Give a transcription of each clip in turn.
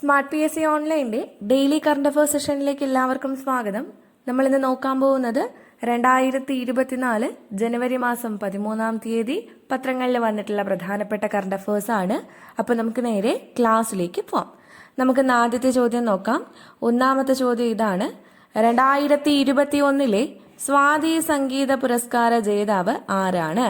Smart P S C ഓൺലൈന്റെ daily current affair സെഷനിലേക്ക് എല്ലാവർക്കും സ്വാഗതം. നമ്മൾ ഇന്ന് നോക്കാൻ പോകുന്നത് രണ്ടായിരത്തി ഇരുപത്തിനാല് ജനുവരി മാസം പതിമൂന്നാം തീയതി പത്രങ്ങളിൽ വന്നിട്ടുള്ള പ്രധാനപ്പെട്ട കറണ്ട് അഫയേഴ്സ് ആണ്. അപ്പോൾ നമുക്ക് നേരെ ക്ലാസ്സിലേക്ക് പോവാം. നമുക്ക് ആദ്യത്തെ ചോദ്യം നോക്കാം. ഒന്നാമത്തെ ചോദ്യം ഇതാണ്. രണ്ടായിരത്തി ഇരുപത്തി ഒന്നിലെ സ്വാതി സംഗീത പുരസ്കാര ജേതാവ് ആരാണ്?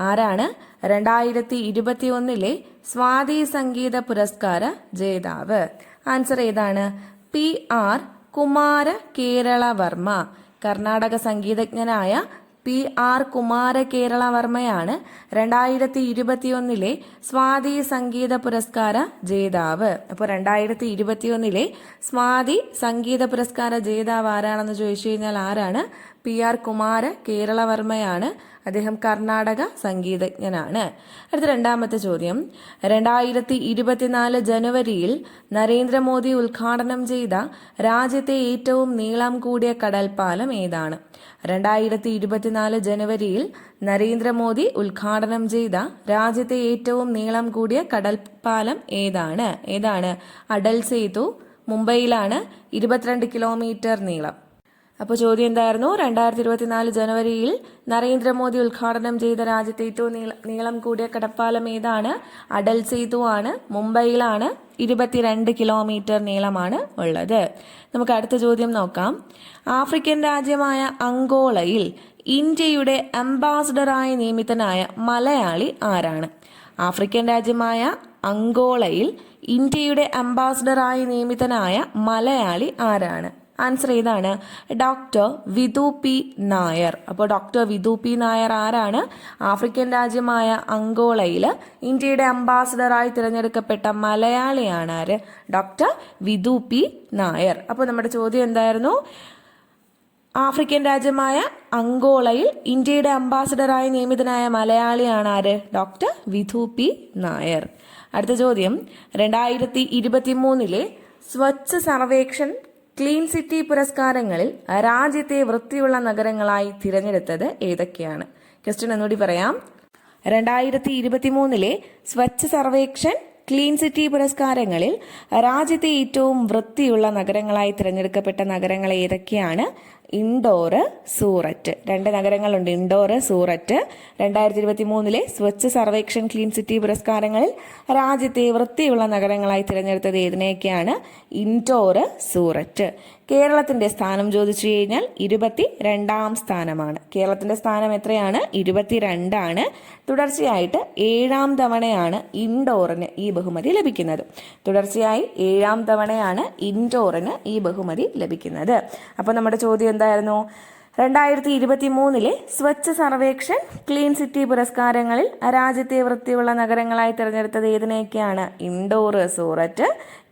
ആരാണ്? രണ്ടായിരത്തി ഇരുപത്തി ഒന്നിലെ സ്വാതി സംഗീത പുരസ്കാര ജേതാവ്. ആൻസർ ഏതാണ്? പി ആർ കുമാര കേരള വർമ്മ കർണാടക സംഗീതജ്ഞനായ പി ആർ കുമാര കേരള വർമ്മയാണ് രണ്ടായിരത്തി ഇരുപത്തിയൊന്നിലെ സ്വാതി സംഗീത പുരസ്കാര ജേതാവ്. അപ്പോൾ രണ്ടായിരത്തി ഇരുപത്തിയൊന്നിലെ സ്വാതി സംഗീത പുരസ്കാര ജേതാവ് ആരാണെന്ന് ചോദിച്ചു കഴിഞ്ഞാൽ ആരാണ്? പി ആർ കുമാര കേരളവർമ്മയാണ്. അദ്ദേഹം കർണാടക സംഗീതജ്ഞനാണ്. അടുത്ത രണ്ടാമത്തെ ചോദ്യം. രണ്ടായിരത്തി ഇരുപത്തിനാല് ജനുവരിയിൽ നരേന്ദ്രമോദി ഉദ്ഘാടനം ചെയ്ത രാജ്യത്തെ ഏറ്റവും നീളം കൂടിയ കടൽപ്പാലം ഏതാണ്? രണ്ടായിരത്തി ഇരുപത്തിനാല് ജനുവരിയിൽ നരേന്ദ്രമോദി ഉദ്ഘാടനം ചെയ്ത രാജ്യത്തെ ഏറ്റവും നീളം കൂടിയ കടൽപ്പാലം ഏതാണ്? ഏതാണ്? അടൽ സേതു മുംബൈയിലാണ് ഇരുപത്തിരണ്ട് കിലോമീറ്റർ നീളം. അപ്പോൾ ചോദ്യം എന്തായിരുന്നു? രണ്ടായിരത്തി ഇരുപത്തിനാല് ജനുവരിയിൽ നരേന്ദ്രമോദി ഉദ്ഘാടനം ചെയ്ത രാജ്യത്തെ ഏറ്റവും നീളം കൂടിയ കടപ്പാലം ഏതാണ്? അടൽ സേതു ആണ്. മുംബൈയിലാണ്. ഇരുപത്തിരണ്ട് കിലോമീറ്റർ നീളമാണ് ഉള്ളത്. നമുക്ക് അടുത്ത ചോദ്യം നോക്കാം. ആഫ്രിക്കൻ രാജ്യമായ അങ്കോളയിൽ ഇന്ത്യയുടെ അംബാസഡറായി നിയമിതനായ മലയാളി ആരാണ്? ആഫ്രിക്കൻ രാജ്യമായ അങ്കോളയിൽ ഇന്ത്യയുടെ അംബാസഡറായി നിയമിതനായ മലയാളി ആരാണ്? ആൻസർ ഏതാണ് ഡോക്ടർ വിധു പി നായർ. അപ്പോൾ ഡോക്ടർ വിധു പി നായർ ആരാണ്? ആഫ്രിക്കൻ രാജ്യമായ അങ്കോളയിൽ ഇന്ത്യയുടെ അംബാസഡറായി തിരഞ്ഞെടുക്കപ്പെട്ട മലയാളിയാണ് ആര്? Doctor Vidhu P Nair. അപ്പോൾ നമ്മുടെ ചോദ്യം എന്തായിരുന്നു? ആഫ്രിക്കൻ രാജ്യമായ അങ്കോളയിൽ ഇന്ത്യയുടെ അംബാസഡറായി നിയമിതനായ മലയാളിയാണ് ആര്? Doctor Vidhu P Nair. അടുത്ത ചോദ്യം. രണ്ടായിരത്തി ഇരുപത്തി മൂന്നിലെ സ്വച്ഛ സർവേക്ഷൻ ക്ലീൻ സിറ്റി പുരസ്കാരങ്ങളിൽ രാജ്യത്തെ വൃത്തിയുള്ള നഗരങ്ങളായി തിരഞ്ഞെടുത്തത് ഏതൊക്കെയാണ്? ക്വസ്റ്റ്യൻ ഒന്നുകൂടി പറയാം. രണ്ടായിരത്തി ഇരുപത്തി മൂന്നിലെ സ്വച്ഛ സർവേക്ഷൻ ക്ലീൻ സിറ്റി പുരസ്കാരങ്ങളിൽ രാജ്യത്തെ ഏറ്റവും വൃത്തിയുള്ള നഗരങ്ങളായി തിരഞ്ഞെടുക്കപ്പെട്ട നഗരങ്ങൾ ഏതൊക്കെയാണ്? ഇൻഡോർ സൂററ്റ്. രണ്ട് നഗരങ്ങളുണ്ട്. ഇൻഡോർ സൂററ്റ്. രണ്ടായിരത്തി ഇരുപത്തി മൂന്നിലെ സ്വച്ഛ സർവേക്ഷൻ ക്ലീൻ സിറ്റി പുരസ്കാരങ്ങളിൽ രാജ്യത്തെ വൃത്തിയുള്ള നഗരങ്ങളായി തിരഞ്ഞെടുത്തത് ഏതിനെയൊക്കെയാണ്? ഇൻഡോർ സൂററ്റ്. കേരളത്തിന്റെ സ്ഥാനം ചോദിച്ചു കഴിഞ്ഞാൽ ഇരുപത്തി രണ്ടാം സ്ഥാനമാണ്. കേരളത്തിന്റെ സ്ഥാനം എത്രയാണ്? ഇരുപത്തി രണ്ടാണ് തുടർച്ചയായിട്ട് ഏഴാം തവണയാണ് ഇൻഡോറിന് ഈ ബഹുമതി ലഭിക്കുന്നത്. തുടർച്ചയായി ഏഴാം തവണയാണ് ഇൻഡോറിന് ഈ ബഹുമതി ലഭിക്കുന്നത്. അപ്പോൾ നമ്മുടെ ചോദ്യം എന്തായിരുന്നു? രണ്ടായിരത്തി ഇരുപത്തി മൂന്നിലെ സ്വച്ഛ് സർവേക്ഷൻ ക്ലീൻ സിറ്റി പുരസ്കാരങ്ങളിൽ രാജ്യത്തെ വൃത്തിയുള്ള നഗരങ്ങളായി തിരഞ്ഞെടുത്തത് ഏതിനെയൊക്കെയാണ്? ഇൻഡോർ സൂററ്റ്.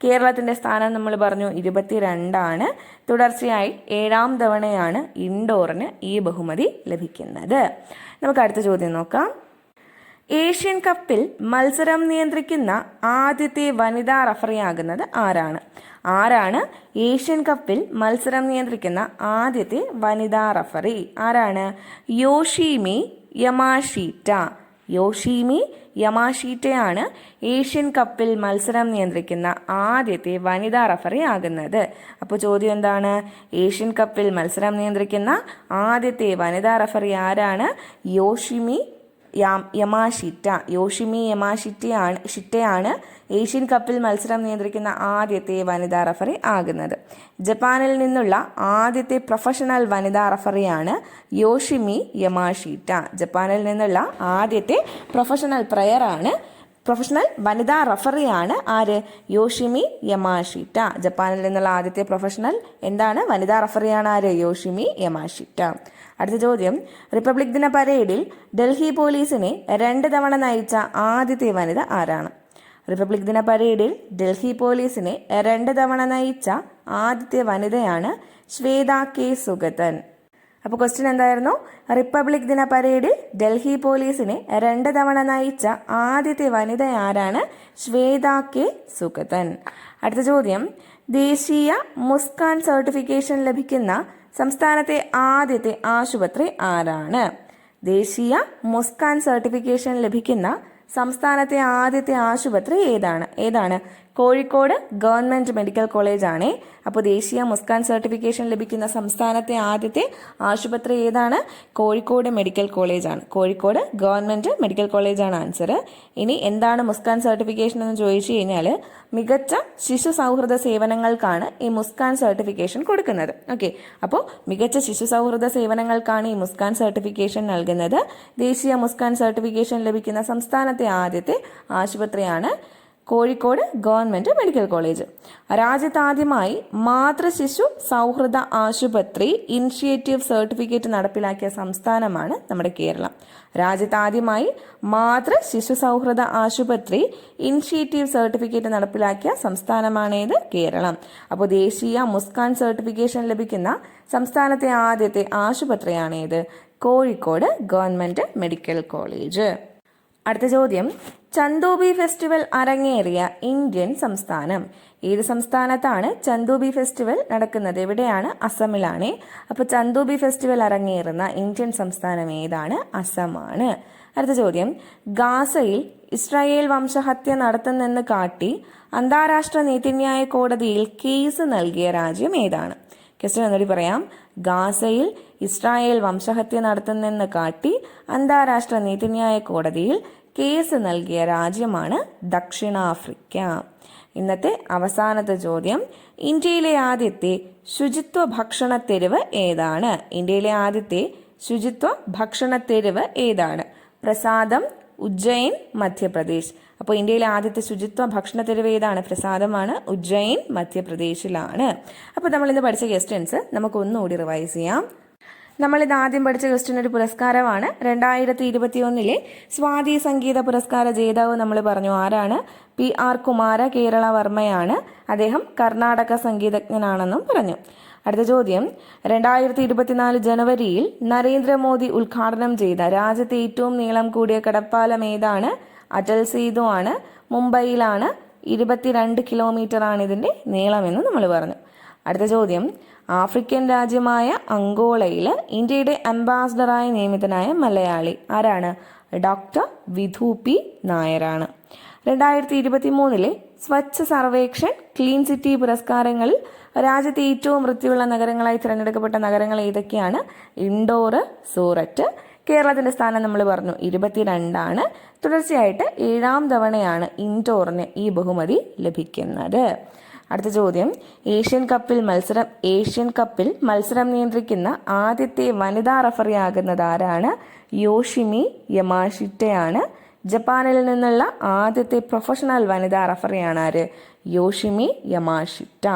കേരളത്തിന്റെ സ്ഥാനം നമ്മൾ പറഞ്ഞു ഇരുപത്തിരണ്ടാണ്. തുടർച്ചയായി ഏഴാം തവണയാണ് ഇൻഡോറിന് ഈ ബഹുമതി ലഭിക്കുന്നത്. നമുക്ക് അടുത്ത ചോദ്യം നോക്കാം. ഏഷ്യൻ കപ്പിൽ മത്സരം നിയന്ത്രിക്കുന്ന ആദ്യത്തെ വനിതാ റഫറിയാകുന്നത് ആരാണ്? ആരാണ്? ഏഷ്യൻ കപ്പിൽ മത്സരം നിയന്ത്രിക്കുന്ന ആദ്യത്തെ വനിതാ റഫറി ആരാണ്? Yoshimi Yamashita. യോഷിമി യമാഷീറ്റയാണ് ഏഷ്യൻ കപ്പിൽ മത്സരം നിയന്ത്രിക്കുന്ന ആദ്യത്തെ വനിതാ റഫറി ആകുന്നത്. അപ്പോൾ ചോദ്യം എന്താണ്? ഏഷ്യൻ കപ്പിൽ മത്സരം നിയന്ത്രിക്കുന്ന ആദ്യത്തെ വനിതാ റഫറി ആരാണ്? യോഷിമി യാം യമാഷിറ്റ യോഷിമി യമാഷിറ്റയാണ് ഷിറ്റയാണ് ഏഷ്യൻ കപ്പിൽ മത്സരം നിയന്ത്രിക്കുന്ന ആദ്യത്തെ വനിതാ റഫറി ആകുന്നത്. ജപ്പാനിൽ നിന്നുള്ള ആദ്യത്തെ പ്രൊഫഷണൽ വനിതാ റഫറിയാണ് യോഷിമി യമാഷിറ്റ. ജപ്പാനിൽ നിന്നുള്ള ആദ്യത്തെ പ്രൊഫഷണൽ പ്ലെയറാണ് പ്രൊഫഷണൽ വനിതാ റഫറിയാണ് ആര്? യോഷിമി യമാഷിറ്റ ജപ്പാനിൽ നിന്നുള്ള ആദ്യത്തെ പ്രൊഫഷണൽ എന്താണ്? വനിതാ റഫറിയാണ് ആര്? യോഷിമി യമാഷിറ്റ അടുത്ത ചോദ്യം. റിപ്പബ്ലിക് ദിന പരേഡിൽ ഡൽഹി പോലീസിനെ രണ്ട് തവണ നയിച്ച ആദ്യത്തെ വനിത ആരാണ്? റിപ്പബ്ലിക് ദിന പരേഡിൽ ഡൽഹി പോലീസിനെ രണ്ട് തവണ നയിച്ച ആദ്യത്തെ വനിതയാണ് ശ്വേത കെ സുഗതൻ. അപ്പോൾ ക്വസ്റ്റ്യൻ എന്തായിരുന്നു? റിപ്പബ്ലിക് ദിന പരേഡിൽ ഡൽഹി പോലീസിനെ രണ്ട് തവണ നയിച്ച ആദ്യത്തെ വനിത ആരാണ്? ശ്വേത കെ സുഗതൻ. അടുത്ത ചോദ്യം. ദേശീയ മുസ്കാൻ സർട്ടിഫിക്കേഷൻ ലഭിക്കുന്ന സംസ്ഥാനത്തെ ആദ്യത്തെ ആശുപത്രി ആരാണ്? ദേശീയ മുസ്കാൻ സർട്ടിഫിക്കേഷൻ ലഭിക്കുന്ന സംസ്ഥാനത്തെ ആദ്യത്തെ ആശുപത്രി ഏതാണ്? ഏതാണ്? കോഴിക്കോട് ഗവൺമെന്റ് മെഡിക്കൽ കോളേജ് ആണ് അപ്പോൾ ദേശീയ മുസ്കാൻ സർട്ടിഫിക്കേഷൻ ലഭിക്കുന്ന സംസ്ഥാനത്തെ ആദ്യത്തെ ആശുപത്രി ഏതാണ്? കോഴിക്കോട് മെഡിക്കൽ കോളേജ് ആണ് കോഴിക്കോട് ഗവൺമെന്റ് മെഡിക്കൽ കോളേജ് ആണ് ആൻസർ ഇനി എന്താണ് മുസ്കാൻ സർട്ടിഫിക്കേഷൻ എന്ന് ചോദിച്ചു കഴിഞ്ഞാൽ മികച്ച ശിശു സൗഹൃദ സേവനങ്ങൾക്കാണ് ഈ മുസ്കാൻ സർട്ടിഫിക്കേഷൻ കൊടുക്കുന്നത്. ഓക്കെ. അപ്പോൾ മികച്ച ശിശു സൗഹൃദ സേവനങ്ങൾക്കാണ് ഈ മുസ്കാൻ സർട്ടിഫിക്കേഷൻ നൽകുന്നത്. ദേശീയ മുസ്കാൻ സർട്ടിഫിക്കേഷൻ ലഭിക്കുന്ന സംസ്ഥാനത്തെ ആദ്യത്തെ ആശുപത്രിയാണ് കോഴിക്കോട് ഗവൺമെന്റ് മെഡിക്കൽ കോളേജ്. രാജ്യത്താദ്യമായി മാതൃശിശു സൗഹൃദ ആശുപത്രി ഇനിഷ്യേറ്റീവ് സർട്ടിഫിക്കറ്റ് നടപ്പിലാക്കിയ സംസ്ഥാനമാണ് നമ്മുടെ കേരളം. രാജ്യത്താദ്യമായി മാതൃ ശിശു സൗഹൃദ ആശുപത്രി ഇനിഷ്യേറ്റീവ് സർട്ടിഫിക്കറ്റ് നടപ്പിലാക്കിയ സംസ്ഥാനമാണേത് കേരളം. അപ്പോൾ ദേശീയ മുസ്കാൻ സർട്ടിഫിക്കേഷൻ ലഭിക്കുന്ന സംസ്ഥാനത്തെ ആദ്യത്തെ ആശുപത്രിയാണേത് കോഴിക്കോട് ഗവൺമെന്റ് മെഡിക്കൽ കോളേജ്. അടുത്ത ചോദ്യം ചന്തോബി ഫെസ്റ്റിവൽ അരങ്ങേറിയ ഇന്ത്യൻ സംസ്ഥാനം. ഏത് സംസ്ഥാനത്താണ് ചന്തോബി ഫെസ്റ്റിവൽ നടക്കുന്നത്? എവിടെയാണ്? അസമിലാണ്. അപ്പോൾ ചന്തോബി ഫെസ്റ്റിവൽ അരങ്ങേറുന്ന ഇന്ത്യൻ സംസ്ഥാനം ഏതാണ്? അസമാണ്. അടുത്ത ചോദ്യം. ഗാസയിൽ ഇസ്രായേൽ വംശഹത്യ നടത്തുന്നെന്ന് കാട്ടി അന്താരാഷ്ട്ര നീതിന്യായ കോടതിയിൽ കേസ് നൽകിയ രാജ്യം ഏതാണ്? ക്വസ്റ്റ്യൻ എന്നോട് പറയാം. ഗാസയിൽ ഇസ്രായേൽ വംശഹത്യ നടത്തുന്നെന്ന് കാട്ടി അന്താരാഷ്ട്ര നീതിന്യായ കോടതിയിൽ കേസ് നൽകിയ രാജ്യമാണ് ദക്ഷിണാഫ്രിക്ക. ഇന്നത്തെ അവസാനത്തെ ചോദ്യം ഇന്ത്യയിലെ ആദ്യത്തെ ശുചിത്വ ഭക്ഷണ തെരുവ് ഏതാണ്? ഇന്ത്യയിലെ ആദ്യത്തെ ശുചിത്വ ഭക്ഷണ തെരുവ് ഏതാണ്? പ്രസാദം ഉജ്ജയിൻ മധ്യപ്രദേശ്. അപ്പോൾ ഇന്ത്യയിലെ ആദ്യത്തെ ശുചിത്വ ഭക്ഷണ തെരുവ് ഏതാണ്? പ്രസാദമാണ് ഉജ്ജയിൻ മധ്യപ്രദേശിലാണ്. അപ്പോൾ നമ്മൾ ഇന്ന് പഠിച്ച ക്വസ്റ്റ്യൻസ് നമുക്ക് ഒന്നുകൂടി റിവൈസ് ചെയ്യാം. നമ്മളിത് ആദ്യം പഠിച്ച ക്വസ്റ്റ്യൻ ഒരു പുരസ്കാരമാണ്. രണ്ടായിരത്തി ഇരുപത്തിയൊന്നിലെ സ്വാതി സംഗീത പുരസ്കാര ജേതാവ് നമ്മൾ പറഞ്ഞു ആരാണ്? പി ആർ കുമാര കേരള വർമ്മയാണ്. അദ്ദേഹം കർണാടക സംഗീതജ്ഞനാണെന്നും പറഞ്ഞു. അടുത്ത ചോദ്യം. രണ്ടായിരത്തി ഇരുപത്തിനാല് ജനുവരിയിൽ നരേന്ദ്രമോദി ഉദ്ഘാടനം ചെയ്ത രാജ്യത്തെ ഏറ്റവും നീളം കൂടിയ കടപ്പാലം ഏതാണ്? അടൽ സേതു ആണ്. മുംബൈയിലാണ്. ഇരുപത്തിരണ്ട് കിലോമീറ്റർ ആണ് ഇതിന്റെ നീളമെന്ന് നമ്മൾ പറഞ്ഞു. അടുത്ത ചോദ്യം. ആഫ്രിക്കൻ രാജ്യമായ അങ്കോളയിൽ ഇന്ത്യയുടെ അംബാസഡറായി നിയമിതനായ മലയാളി ആരാണ്? ഡോക്ടർ വിധു പി നായരാണ്. രണ്ടായിരത്തി ഇരുപത്തി മൂന്നിലെ സ്വച്ഛ സർവേക്ഷൻ ക്ലീൻ സിറ്റി പുരസ്കാരങ്ങളിൽ രാജ്യത്തെ ഏറ്റവും വൃത്തിയുള്ള നഗരങ്ങളായി തിരഞ്ഞെടുക്കപ്പെട്ട നഗരങ്ങൾ ഏതൊക്കെയാണ്? ഇൻഡോർ സൂററ്റ്. കേരളത്തിന്റെ സ്ഥാനം നമ്മൾ പറഞ്ഞു ഇരുപത്തിരണ്ടാണ്. തുടർച്ചയായിട്ട് ഏഴാം തവണയാണ് ഇൻഡോറിന് ഈ ബഹുമതി ലഭിക്കുന്നത്. അടുത്ത ചോദ്യം. ഏഷ്യൻ കപ്പിൽ മത്സരം ഏഷ്യൻ കപ്പിൽ മത്സരം നിയന്ത്രിക്കുന്ന ആദ്യത്തെ വനിതാ റഫറി ആകുന്നത് ആരാണ്? യോഷിമി യമാഷിറ്റയാണ് ജപ്പാനിൽ നിന്നുള്ള ആദ്യത്തെ പ്രൊഫഷണൽ വനിതാ റഫറിയാണ് ആര്? യോഷിമി യമാഷിറ്റ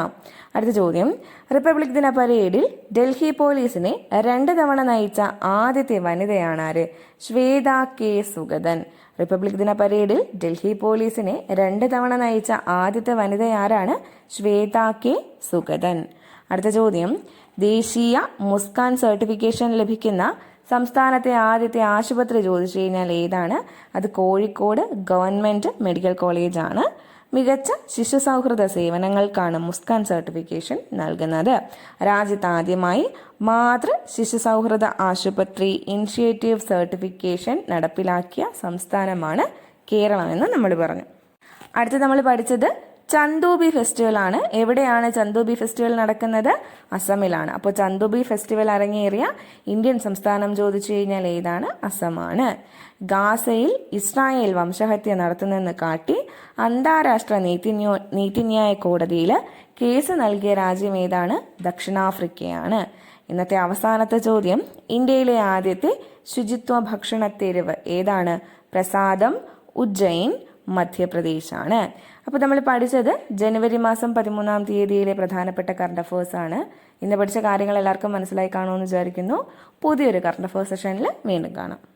അടുത്ത ചോദ്യം. റിപ്പബ്ലിക് ദിന പരേഡിൽ ഡൽഹി പോലീസിനെ രണ്ട് തവണ നയിച്ച ആദ്യത്തെ വനിതയാണ് ആര്? ശ്വേത കെ. സുഗതൻ. റിപ്പബ്ലിക് ദിന പരേഡിൽ ഡൽഹി പോലീസിനെ രണ്ട് തവണ നയിച്ച ആദ്യത്തെ വനിതയാരാണ് ശ്വേത കെ സുഗതൻ. അടുത്ത ചോദ്യം ദേശീയ മുസ്കാൻ സർട്ടിഫിക്കേഷൻ ലഭിക്കുന്ന സംസ്ഥാനത്തെ ആദ്യത്തെ ആശുപത്രി ചോദിച്ചു കഴിഞ്ഞാൽ ഏതാണ്? അത് കോഴിക്കോട് ഗവൺമെന്റ് മെഡിക്കൽ കോളേജാണ്. മികച്ച ശിശു സൗഹൃദ സേവനങ്ങൾക്കാണ് മുസ്കാൻ സർട്ടിഫിക്കേഷൻ നൽകുന്നത്. രാജ്യത്ത് ആദ്യമായി മാതൃ ശിശു സൗഹൃദ ആശുപത്രി ഇനിഷ്യേറ്റീവ് സർട്ടിഫിക്കേഷൻ നടപ്പിലാക്കിയ സംസ്ഥാനമാണ് കേരളം എന്ന് നമ്മൾ പറഞ്ഞു. അടുത്ത് നമ്മൾ പഠിച്ചത് ചന്തൂബി ഫെസ്റ്റിവൽ ആണ് എവിടെയാണ് ചന്തൂബി ഫെസ്റ്റിവൽ നടക്കുന്നത്? അസമിലാണ്. അപ്പോൾ ചന്തൂബി ഫെസ്റ്റിവൽ അരങ്ങേറിയ ഇന്ത്യൻ സംസ്ഥാനം ചോദിച്ചു കഴിഞ്ഞാൽ ഏതാണ്? അസമാണ്. ഗാസയിൽ ഇസ്രായേൽ വംശഹത്യ നടത്തുന്നെന്ന് കാട്ടി അന്താരാഷ്ട്ര നീതിന്യോ നീതിന്യായ കോടതിയിൽ കേസ് നൽകിയ രാജ്യം ഏതാണ്? ദക്ഷിണാഫ്രിക്കയാണ്. ഇന്നത്തെ അവസാനത്തെ ചോദ്യം ഇന്ത്യയിലെ ആദ്യത്തെ ശുചിത്വ ഭക്ഷണ തെരുവ് ഏതാണ്? പ്രസാദം ഉജ്ജയിൻ മധ്യപ്രദേശാണ്. അപ്പോൾ നമ്മൾ പഠിച്ചത് ജനുവരി മാസം പതിമൂന്നാം തീയതിയിലെ പ്രധാനപ്പെട്ട കറണ്ട് അഫേഴ്സ് ആണ്. ഇന്ന് പഠിച്ച കാര്യങ്ങൾ എല്ലാവർക്കും മനസ്സിലായി കാണുമെന്ന് വിചാരിക്കുന്നു. പുതിയൊരു കറണ്ട് അഫേഴ്സ് സെഷനിൽ വീണ്ടും കാണാം.